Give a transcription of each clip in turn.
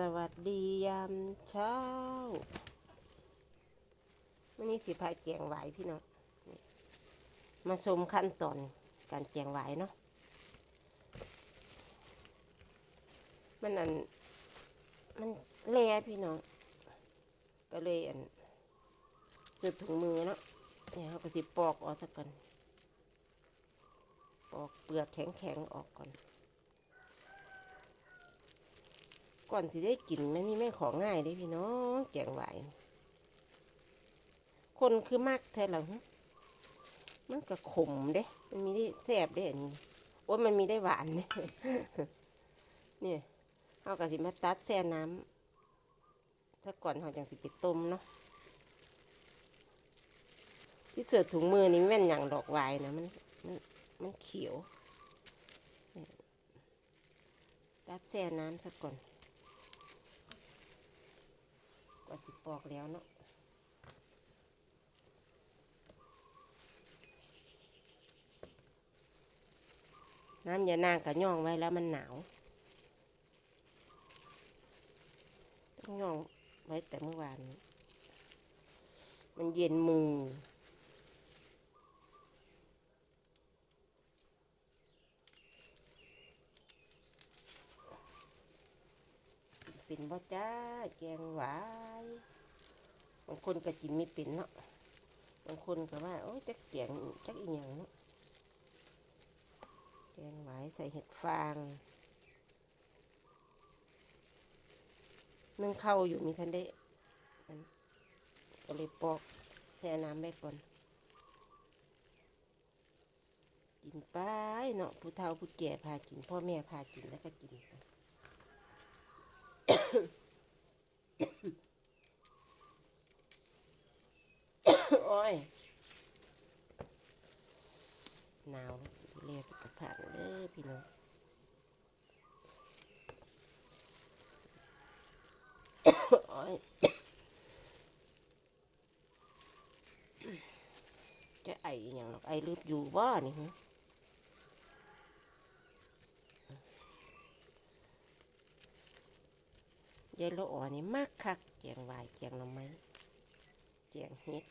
สวัสดียามเช้าวันนี้สิพายแกงไหวพี่น้องมาชมขั้นตอนการแกงไหวเนาะมันอันมันแล่พี่น้องก็เลยอันเสือถุงมือเนาะเนี่ยเขาก็สิปอกออกสักก่อนปอกเปลือกแข็งๆออกก่อน ก่อนสิได้กินมันมีแม่ของง่ายเด้พี่น้องแกงไหวยคนคือมากแท้หลังมันก็ขมเด้ มันมีได้แซ่บเด้อันนี้โอ้มันมีได้หวานเนี่ยเนี่ยเอากระสิมาตัดแช่น้ำถ้าก่อนเขาจังสิไปต้มเนาะที่เสือถุงมือนี่แม่นอย่างดอกไวายนะมันมันมันเขียว ตัดแช่น้ำซะก่อน กว่าสิปอกแล้วเนาะน้ำยานางกับย่องไว้แล้วมันหนาว ต้องย่องไว้แต่เมื่อวาน มันเย็นมือ เป็นบ่จ้าแกงหวายบางคนก็กินไม่เป็นเนาะบางคนก็ว่าโอ้ยจักแกงจักอีหยังเนาะแกงหวายใส่เห็ดฟางนึ่งเข้าอยู่มีทันได้อันก็เลยปอกแช่น้ำไว้ก่อนกินไปเนาะผู้เฒ่าผู้แก่พากิน พ่อแม่พากินแล้วก็กินไป โอ้ยหนาวดูแลสุขภาพเด้อพี่น้องโอ้ย จะไออย่างหรอกไอลืบอยู่บ่นี่ฮะยายละอ่อนนี่มากคักเกงวายเกงหน่อไม้เกียงเฮ็ด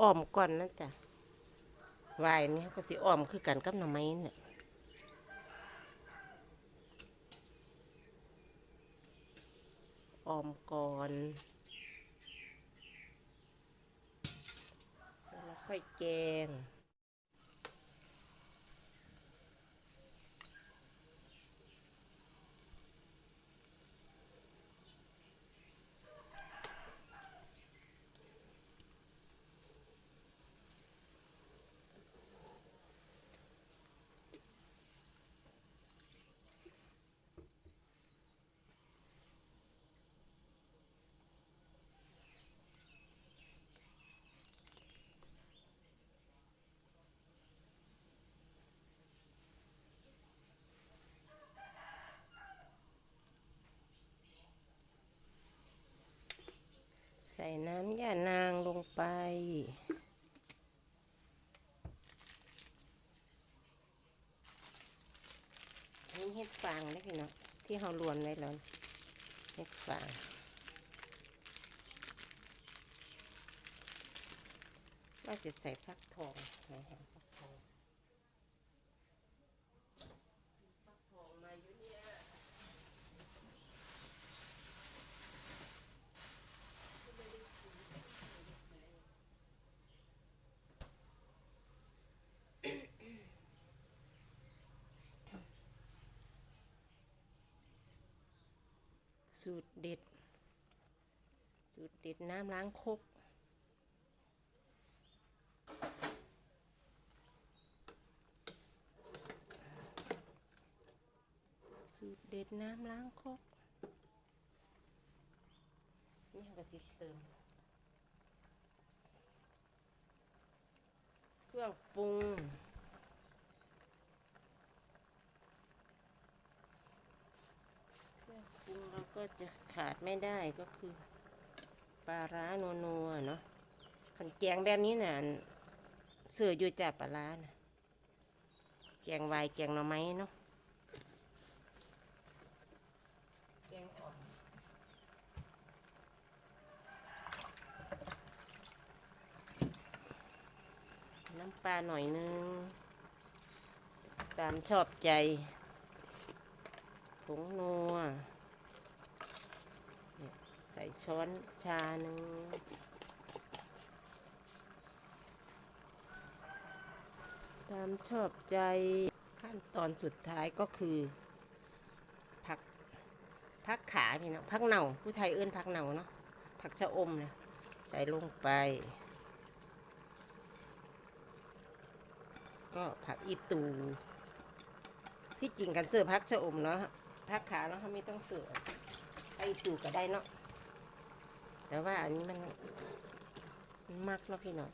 อ้อมก่อนนะจ๊ะวายนี่ก็สิอ้อมคือกันกับหน่อไม้เนี่ยอ้อมก่อนแล้วค่อยแกง ส่น้ำย่านางลงไปนี่เห็ดฟางได้พี่เนาะที่เรารวนไว้แล้วเห็ดฟางว่าจะใส่ฟักทองนะคะฟักทองฟักทองมาอยู่เนี่ย สูตรเด็ด สูตรเด็ดน้ำล้างคกสูตรเด็ดน้ำล้างคกนี่เราก็จะเติม เครื่องปรุง เครื่องปรุงเรา ก็จะขาดไม่ได้ก็คือปลาร้านัวๆเนาะขันแกงแบบนี้น่ะเสืออยู่จับปลาร้านะแกงวายแกงหน่อไม้เนาะแกงอ่อมน้ำปลาหน่อยนึง ตามชอบใจผงนัว ส่ช้อนชาหนึ่งตามชอบใจขั้นตอนสุดท้ายก็คือผักผักขาพี่เนาะผักเน่าผู้ไทยเอื้นผักเน่าเนาะผักชะอมเนะใส่ลงไป ก็ผักอีตู ที่จริงกันเสือพักชะอมเนาะพักขาเนาะเขาไม่ต้องเสือไอตูก็ได้เนาะ แต่ว่าอันนี้มันมันมากเนาะพี่น้อง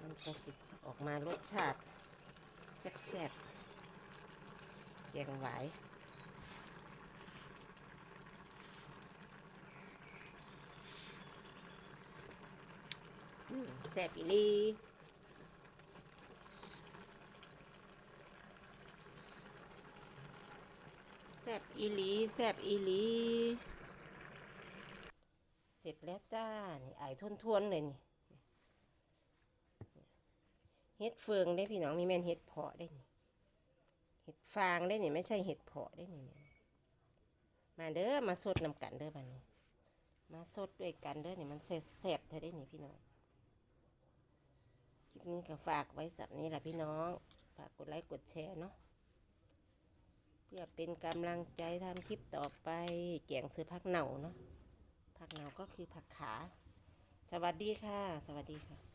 มันจะสิออกมารสชาติแซ่บๆแกงหวายแซ่บอีลี ซ่บอีหลีแซ่บอีหลี เสร็จแล้วจ้า นี่ไอายทวนๆเลยนี่เห็ดเฟืองได้พี่น้องมีแม่นเห็ดเพาะได้นี่เห็ดฟางได้นี่ไม่ใช่เห็ดเพาะได้นี่มาเด้อมาสดนำกันเด้อบัดนี้ มาสดด้วยกันเด้อนี่มันแซ่บๆเธอได้นี่พี่น้องคลิปนี้ก็ฝากไว้สักนี้แหละพี่น้อง ฝากกดไลค์กดแชร์เนาะ เพื่อเป็นกำลังใจทำคลิปต่อไปแกงซื้อผักเหน่าเนาะผักเหน่าก็คือผักขา สวัสดีค่ะ สวัสดีค่ะ